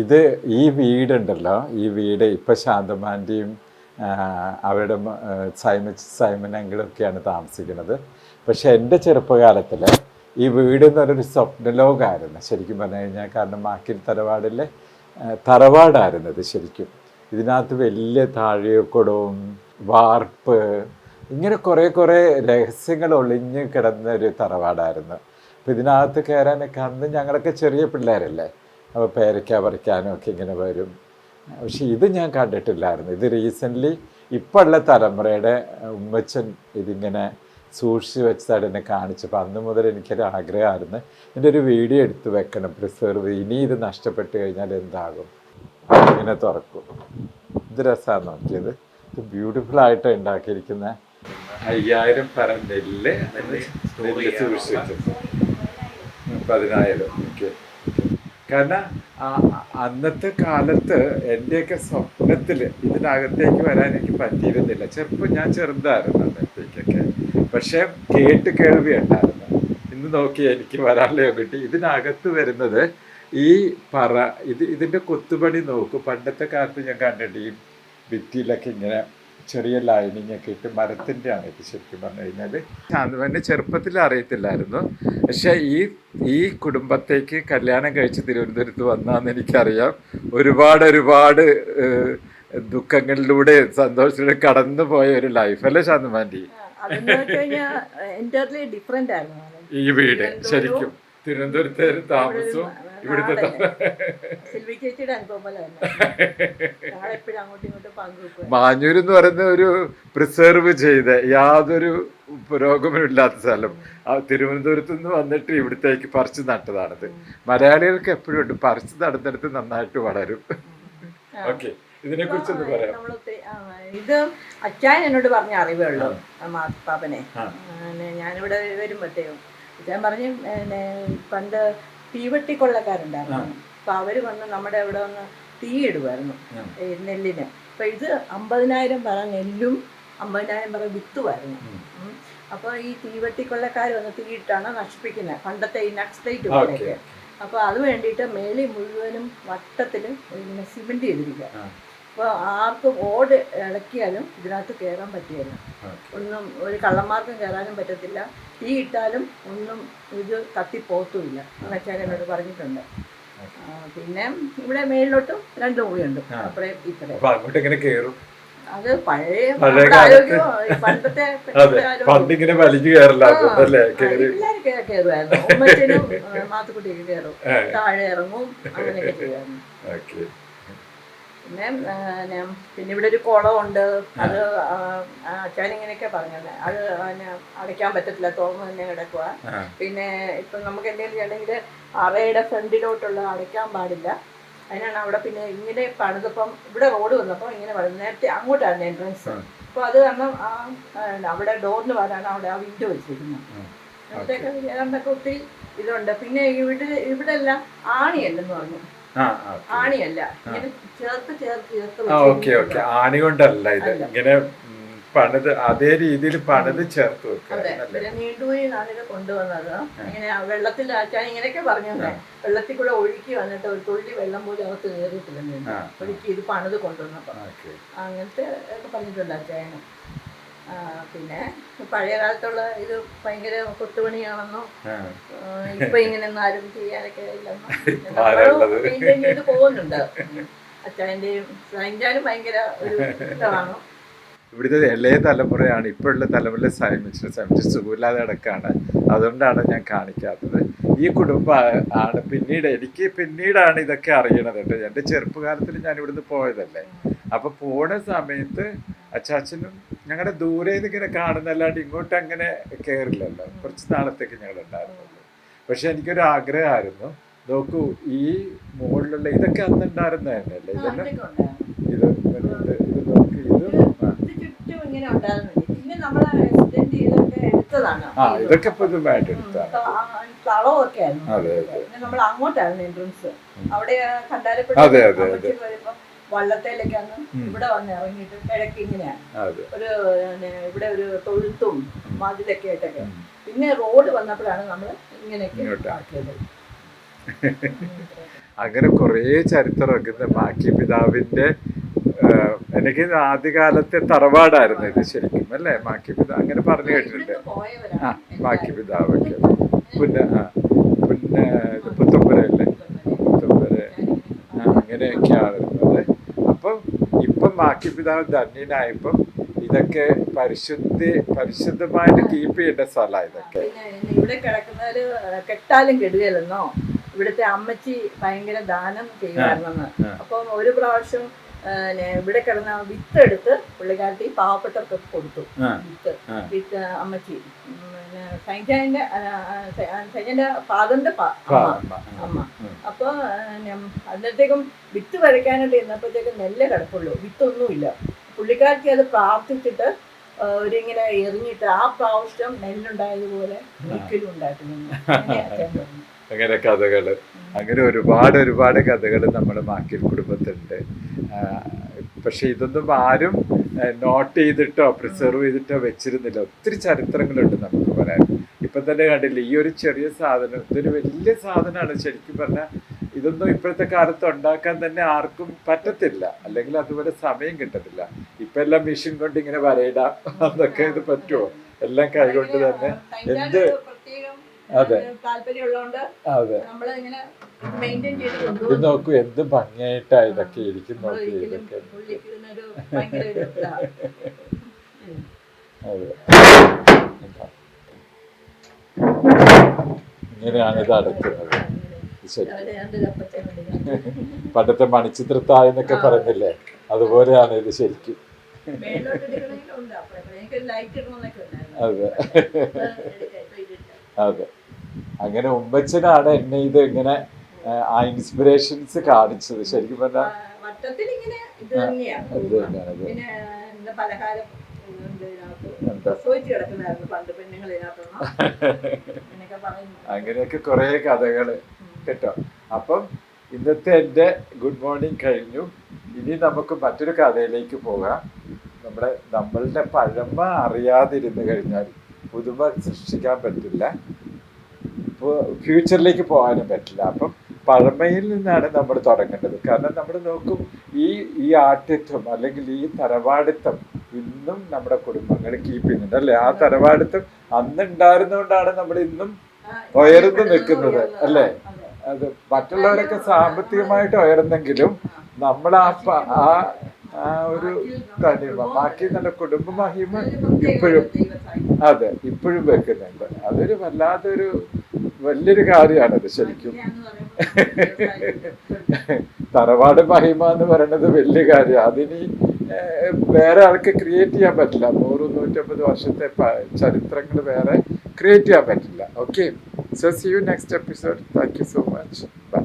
ഇത് ഈ വീടുണ്ടല്ലോ. ഈ വീട് ഇപ്പൊ ശാന്തമാന്റെയും അവരുടെ സൈമ സൈമൻ അങ്കിളൊക്കെയാണ് താമസിക്കുന്നത്. പക്ഷെ എന്റെ ചെറുപ്പകാലത്തിൽ ഈ വീട് എന്ന് പറയുന്നൊരു സ്വപ്നലോകമായിരുന്നു ശരിക്കും പറഞ്ഞു കഴിഞ്ഞാൽ കാരണം മാക്കിൽ തറവാടിലെ തറവാടായിരുന്നു ഇത് ശരിക്കും. ഇതിനകത്ത് വലിയ താഴെക്കുടവും വാർപ്പ് ഇങ്ങനെ കുറേ കുറേ രഹസ്യങ്ങൾ ഒളിഞ്ഞ് കിടന്ന ഒരു തറവാടായിരുന്നു. അപ്പം ഇതിനകത്ത് കയറാനൊക്കെ അന്ന് ഞങ്ങളൊക്കെ ചെറിയ പിള്ളേരല്ലേ? അപ്പോൾ പേരയ്ക്ക പറിക്കാനും ഒക്കെ ഇങ്ങനെ വരും. പക്ഷെ ഇത് ഞാൻ കണ്ടിട്ടില്ലായിരുന്നു. ഇത് റീസെന്റ്ലി ഇപ്പോൾ ഉള്ള തലമുറയുടെ ഉമ്മച്ചൻ ഇതിങ്ങനെ സൂക്ഷിച്ച് വെച്ചതായിട്ട് എന്നെ കാണിച്ചപ്പോൾ അന്ന് മുതൽ എനിക്കൊരു ആഗ്രഹമായിരുന്നു. ഇതിന്റെ ഒരു വീഡിയോ എടുത്ത് വെക്കണം പ്രിസർവ് ഇനി ഇത് നഷ്ടപ്പെട്ട് കഴിഞ്ഞാൽ എന്താകും? ഇങ്ങനെ തുറക്കും. ഇത് രസമാണ് നോക്കിയത്. ഇത് ബ്യൂട്ടിഫുൾ ആയിട്ട് ഉണ്ടാക്കിയിരിക്കുന്ന അയ്യായിരം പരം നെല്ല് നെല്ല് സൂക്ഷിച്ച് വെച്ചിട്ടുണ്ട്. പതിനായിരം. കാരണം അന്നത്തെ കാലത്ത് എന്റെയൊക്കെ സ്വപ്നത്തിൽ ഇതിനകത്തേക്ക് വരാൻ എനിക്ക് പറ്റിയിരുന്നില്ല. ചെറുപ്പം ഞാൻ ചെറുതായിരുന്നു അന്നത്തേക്കൊക്കെ. പക്ഷേ കേട്ട് കേൾവി ഉണ്ടായിരുന്നു. ഇന്ന് നോക്കി എനിക്ക് വരാനുള്ള കിട്ടി ഇതിനകത്ത് വരുന്നത് ഈ പറ ഇത് ഇതിന്റെ കൊത്തുപണി നോക്കും. പണ്ടത്തെ കാലത്ത് ഞാൻ കണ്ടിട്ട് ഈ ഭിത്തിയിലൊക്കെ ഇങ്ങനെ ചെറിയ ലൈനിങ് ഒക്കെ ഇട്ട് മരത്തിന്റെ ആണ് ഇത് ശരിക്കും പറഞ്ഞു കഴിഞ്ഞാൽ ശാന്തവന്റെ ചെറുപ്പത്തിൽ അറിയത്തില്ലായിരുന്നു. പക്ഷെ ഈ ഈ കുടുംബത്തേക്ക് കല്യാണം കഴിച്ച് തിരുവനന്തപുരത്ത് വന്നാന്ന് എനിക്കറിയാം. ഒരുപാട് ഒരുപാട് ദുഃഖങ്ങളിലൂടെ സന്തോഷത്തിലൂടെ കടന്നു പോയ ഒരു ലൈഫ് അല്ലേ ആയിരുന്നു. ഈ വീട് ശരിക്കും. തിരുവനന്തപുരത്തെ ഒരു താമസവും ഇവിടുത്തെ താ- സിൽവി ചേച്ചിയുടെ അനുഭവം പോലെ തന്നെ. ഞങ്ങളെപ്പോഴും അങ്ങോട്ടും ഇങ്ങോട്ടും പങ്കുവെക്കും മാഞ്ഞൂർ എന്ന് പറയുന്ന ഒരു പ്രിസർവ് ചെയ്ത യാതൊരു പുരോഗമനമില്ലാത്ത സ്ഥലം. തിരുവനന്തപുരത്ത് നിന്ന് വന്നിട്ട് ഇവിടത്തേക്ക് പറിച്ചു നട്ടതാണത്. മലയാളികൾക്ക് എപ്പോഴും ഉണ്ട്. പറിച്ചു നടന്നെടുത്ത് നന്നായിട്ട് വളരും. ഓക്കെ ഇതിനെ കുറിച്ച് പറയാം. ഇത് അച്ചായൻ എന്നോട് പറഞ്ഞ അറിവേ ഉള്ളൂ മാപ്പാപ്പനെ ഞാനിവിടെ വരുമ്പോഴത്തേക്കും അച്ചായൻ പറഞ്ഞു പണ്ട് തീവട്ടി കൊള്ളക്കാരുണ്ടായിരുന്നു അപ്പൊ അവർ വന്ന് നമ്മുടെ അവിടെ വന്ന് തീ ഇടുമായിരുന്നു ഉം. നെല്ലിന്. അപ്പൊ ഇത് അമ്പതിനായിരം പറ നെല്ലും അമ്പതിനായിരം പറ വിത്തുമായിരുന്നു ഉം. ഉം. അപ്പൊ ഈ തീവട്ടിക്കൊള്ളക്കാർ വന്ന് തീയിട്ടാണ് നശിപ്പിക്കുന്നത്. പണ്ടത്തെ ഈ നക്സലൈറ്റ് പോലെയൊക്കെ. അപ്പോൾ അത് വേണ്ടിയിട്ട് മേളി മുഴുവനും വട്ടത്തിൽ ഇങ്ങനെ സിമെന്റ് ചെയ്തിരിക്കുക. അപ്പൊ അപ്പോൾ ആർക്കും ഓട് ഇളക്കിയാലും ഇതിനകത്ത് കയറാൻ പറ്റിയല്ല ഒന്നും ഒരു കള്ളന്മാർക്കും കയറാനും പറ്റത്തില്ല. തീ ഇട്ടാലും ഒന്നും ഇത് കത്തിപ്പോത്തുമില്ല എന്നോട് പറഞ്ഞിട്ടുണ്ട്. പിന്നെ ഇവിടെ മേളിലോട്ടും രണ്ട് മുറിയുണ്ട്. അപ്പഴേ അങ്ങോട്ട് എങ്ങനെ കേറും. അത് പഴയ പണ്ടത്തെ പണ്ടിങ്ങനെ കയറില്ല പിള്ളേർ കയറുമായിരുന്നു ഉമ്മച്ചനും മാത്തുക്കുട്ടിയൊക്കെ കയറും. താഴെ ഇറങ്ങും അങ്ങനെയൊക്കെ ചെയ്യുമായിരുന്നു പിന്നെ ഞാൻ- പിന്നെ ഇവിടെ ഒരു കുളമുണ്ട്. അത് അച്ഛൻ ഇങ്ങനെയൊക്കെ പറഞ്ഞത്. അത് പിന്നെ അടയ്ക്കാൻ പറ്റത്തില്ല. തുറന്ന് തന്നെ കിടക്കുക. പിന്നെ ഇപ്പം നമുക്ക് എന്തെങ്കിലും ചെയ്യണമെങ്കിൽ അറയുടെ ഫ്രണ്ടിലോട്ടുള്ള അടയ്ക്കാൻ പാടില്ല. അതിനാണ് അവിടെ പിന്നെ ഇങ്ങനെ പണിതപ്പം ഇവിടെ റോഡ് വന്നപ്പോൾ ഇങ്ങനെ പറഞ്ഞു നേരത്തെ അങ്ങോട്ടാണ് എൻട്രൻസ്. അപ്പോൾ അത് കാരണം ആ അവിടെ ഡോറിന് വരാണ് അവിടെ ആ വിൻഡോ വെച്ചിരിക്കുന്നത്. അവിടെയൊക്കെ അവിടത്തേക്ക് ഏതാണ്ടൊക്കെ ഒത്തിരി ഇതുണ്ട്. പിന്നെ ഇവിടെ ഇവിടെ എല്ലാം ആണിയല്ലെന്ന് പറഞ്ഞു. ആണിയല്ല. ചേർത്ത് ചേർത്ത് ചേർത്ത് ഓക്കെ ഓക്കെ. ആണി കൊണ്ടല്ല ഇത്. ഇങ്ങനെ പണിത് അതേ രീതിയിൽ പണിത് ചേർത്ത് വെക്കുക. അതെ. അല്ലേ? പിന്നെ നീണ്ടുപോയി നാളിത് കൊണ്ടുവന്നത്. ഇങ്ങനെ വെള്ളത്തിൽ ആച്ചാൻ ഇങ്ങനെയൊക്കെ പറഞ്ഞു വെള്ളത്തിൽ കൂടെ ഒഴുക്കി വന്നിട്ട് ഒരു തുള്ളി വെള്ളം പോലും അകത്ത് കയറിയിട്ടില്ല. ഒഴുക്കി ഇത് പണിത് കൊണ്ടുവന്നപ്പോ. അങ്ങനത്തെ ഒക്കെ പറഞ്ഞിട്ടുണ്ട് അച്ചായന് പിന്നെ പഴയ കാലത്തുള്ള ഇത് ഭയങ്കര കൊത്തുപണിയാണെന്നോ. ഇങ്ങനെ ഇപ്പൊ ഇങ്ങനെയൊന്നും ആരും ചെയ്യാനൊക്കെ ഇല്ലെന്നോ? മെയിന്റെയിൻ ചെയ്ത് പോകുന്നുണ്ട്. സൈന്റാനും ഭയങ്കര ഒരു ഇഷ്ടമാണ് ഇവിടുത്തെ ഇളയ തലമുറയാണ് ഇപ്പോഴുള്ള തലമുറയിലെ സൈമിച്ച് സൈമിച്ച് സുഖമില്ലാതെ കിടക്കാണ്. അതുകൊണ്ടാണ് ഞാൻ കാണിക്കാത്തത്. ഈ കുടുംബം ആണ് പിന്നീട് എനിക്ക് പിന്നീടാണ് ഇതൊക്കെ അറിയണത് കേട്ടോ. എന്റെ ചെറുപ്പകാലത്തിൽ ഞാൻ ഇവിടുന്ന് പോയതല്ലേ. അപ്പോൾ പോണ സമയത്ത് അച്ചാച്ചനും ഞങ്ങളുടെ ദൂരെ നിന്ന് ഇങ്ങനെ കാണുന്നല്ലാണ്ട് ഇങ്ങോട്ട് അങ്ങനെ കയറില്ലല്ലോ കുറച്ച് നാളത്തേക്ക് ഞങ്ങൾ ഉണ്ടായിരുന്നുള്ളൂ പക്ഷെ എനിക്കൊരു ആഗ്രഹമായിരുന്നു നോക്കൂ ഈ മുകളിലുള്ള ഇതൊക്കെ അന്ന് ഉണ്ടായിരുന്ന. തന്നെയല്ലേ ഇതെല്ലാം ഇത് ഇത് നോക്ക് ഇതും ആ. ഇതൊക്കെ പുതുമായിട്ട് എടുത്താണ് അതെ, അതെ. അതെ, അതെ, വള്ളത്തേലേക്കാണ്. ഇവിടെ വന്ന് ഇറങ്ങിയിട്ട് കിഴക്ക് ഇങ്ങനെയാണ്. ഒരു ഇവിടെ ഒരു തൊഴുത്തും മതിലൊക്കെ ആയിട്ടൊക്കെ. പിന്നെ റോഡ് വന്നപ്പോഴാണ് നമ്മൾ ഇങ്ങനെയൊക്കെ. ആക്കിയത്. അങ്ങനെ കുറേ ചരിത്രമൊക്കെ ബാക്കി പിതാവിന്റെ എനിക്ക് ആദ്യകാലത്തെ തറവാടായിരുന്നു ഇത് ശരിക്കും അല്ലേ? ബാക്കി പിതാവ് അങ്ങനെ പറഞ്ഞു കേട്ടിട്ടുണ്ട്. ആ ബാക്കി പിതാവൊക്കെ. പിന്നെ പിന്നെ ഇത് പുത്തമ്പുരയല്ലേ പുത്തമ്പുര ആ, അങ്ങനെയൊക്കെയാണ് ഇരുന്നത് അപ്പം ഇപ്പം മാക്കി പിതാവ് ധന്യനായപ്പം ഇതൊക്കെ പരിശുദ്ധി പരിശുദ്ധമായിട്ട് കീപ്പ് ചെയ്യേണ്ട സ്ഥലമാണ് ഇതൊക്കെ. ഇവിടെ കിടക്കുന്നവര് കെട്ടാലും കെടുകയില്ലെന്നോ? ഇവിടുത്തെ അമ്മച്ചി ഭയങ്കര ദാനം ചെയ്യുമായിരുന്നെന്ന്. അപ്പം ഒരു പ്രാവശ്യം ഇവിടെ കിടന്ന വിത്ത് എടുത്ത് പുള്ളിക്കാരത്തി പാവപ്പെട്ടവർക്കൊക്കെ കൊടുത്തു. വിത്ത് വിത്ത് അമ്മച്ചി. സൈജന്റെ സൈജാന്റെ ഫാദറിന്റെ അമ്മ. അപ്പൊ അന്നത്തേക്കും വിത്ത് വരയ്ക്കാനായിട്ട് ഇരുന്നപ്പോഴത്തേക്കും നെല്ല് കിടപ്പുള്ളൂ. വിത്തൊന്നുമില്ല. പുള്ളിക്കാർക്ക് അത് പ്രാർത്ഥിച്ചിട്ട് ഒരിങ്ങനെ എറിഞ്ഞിട്ട് ആ പ്രാവശ്യം നെല്ലുണ്ടായതുപോലെ ഒരിക്കലും ഉണ്ടായിട്ടില്ല. അങ്ങനെ കഥകൾ അങ്ങനെ ഒരുപാട് ഒരുപാട് കഥകൾ നമ്മുടെ മാക്കിൽ കുടുംബത്തിലുണ്ട്. പക്ഷെ ഇതൊന്നും ആരും നോട്ട് ചെയ്തിട്ടോ പ്രിസർവ് ചെയ്തിട്ടോ വെച്ചിരുന്നില്ല. ഒത്തിരി ചരിത്രങ്ങളുണ്ട് നമുക്ക് പറയാൻ. ഇപ്പം തന്നെ കണ്ടില്ല ഈ ഒരു ചെറിയ സാധനം ഇതൊരു വലിയ സാധനമാണ് ശരിക്കും പറഞ്ഞാൽ. ഇതൊന്നും ഇപ്പോഴത്തെ കാലത്ത് ഉണ്ടാക്കാൻ തന്നെ ആർക്കും പറ്റത്തില്ല. അല്ലെങ്കിൽ അതുപോലെ സമയം കിട്ടത്തില്ല. ഇപ്പം എല്ലാം മെഷീൻ കൊണ്ട് ഇങ്ങനെ വരയിടാം. അതൊക്കെ ഇത് പറ്റുമോ? എല്ലാം കൈകൊണ്ട് തന്നെ. എന്ത്. താല്പര്യമുള്ളതുകൊണ്ട് നമ്മൾ ഇങ്ങനെ ഇത് നോക്കൂ എന്ത് ഭംഗിയായിട്ടാ ഇതൊക്കെ ഇരിക്കും നോക്കൂ ഇതൊക്കെ. അതെ? ഇങ്ങനെയാണ് ഇത് അടയ്ക്കുന്നത്. ശരി. പണ്ടത്തെ മണിച്ചിത്രത്തായെന്നൊക്കെ പറഞ്ഞില്ലേ? അതുപോലെയാണ് ഇത് ശരിക്കും. അതെ ഇപ്പൊ എടുക്ക- ഇപ്പൊ ഇതില്ല. അതെ. അങ്ങനെ ഉമ്മച്ചനാണ് എന്നെ ഇത് ഇങ്ങനെ ആ, ഇൻസ്പിറേഷൻസ് കാണിച്ചത്. ശരിക്കും പറഞ്ഞാൽ പലഹാരം അങ്ങനെയൊക്കെ കഥകൾ കുറേ കഥകൾ കേട്ടോ. അപ്പം ഇന്നത്തെ എന്റെ ഗുഡ് മോർണിംഗ് കഴിഞ്ഞു. ഇനി നമുക്ക് മറ്റൊരു കഥയിലേക്ക് പോകാം. നമ്മുടെ നമ്മളുടെ പഴമ അറിയാതിരുന്നു കഴിഞ്ഞാൽ പുതുമ സൃഷ്ടിക്കാൻ പറ്റില്ല. ഫ്യൂച്ചറിലേക്ക് പോകാനും പറ്റില്ല. അപ്പം പഴമയിൽ നിന്നാണ് നമ്മൾ തുടങ്ങേണ്ടത്. കാരണം നമ്മൾ നോക്കും ഈ ഈ ആഠ്യത്വം അല്ലെങ്കിൽ ഈ തറവാടിത്തം ഇന്നും നമ്മുടെ കുടുംബങ്ങൾ കീപ്പ് ചെയ്യുന്നുണ്ട് അല്ലെ? ആ തറവാടിത്തം അന്ന് ഉണ്ടായിരുന്നുകൊണ്ടാണ് നമ്മൾ ഇന്നും ഉയർന്നു നിൽക്കുന്നത്, അല്ലേ? അത് മറ്റുള്ളവരൊക്കെ സാമ്പത്തികമായിട്ട് ഉയർന്നെങ്കിലും നമ്മൾ ആ ആ ഒരു തനിമ ബാക്കി നല്ല കുടുംബ മഹിമ ഇപ്പോഴും അതെ ഇപ്പോഴും വെക്കുന്നുണ്ട്. അതൊരു വല്ലാത്തൊരു വലിയൊരു കാര്യമാണത് ശരിക്കും. തറവാട് മഹിമ എന്ന് പറയുന്നത് വലിയ കാര്യം അതിനി വേറെ ആൾക്ക് ക്രിയേറ്റ് ചെയ്യാൻ പറ്റില്ല. നൂറ് നൂറ്റമ്പത് വർഷത്തെ ചരിത്രങ്ങൾ വേറെ ക്രിയേറ്റ് ചെയ്യാൻ പറ്റില്ല. Okay so see you next episode thank you so much bye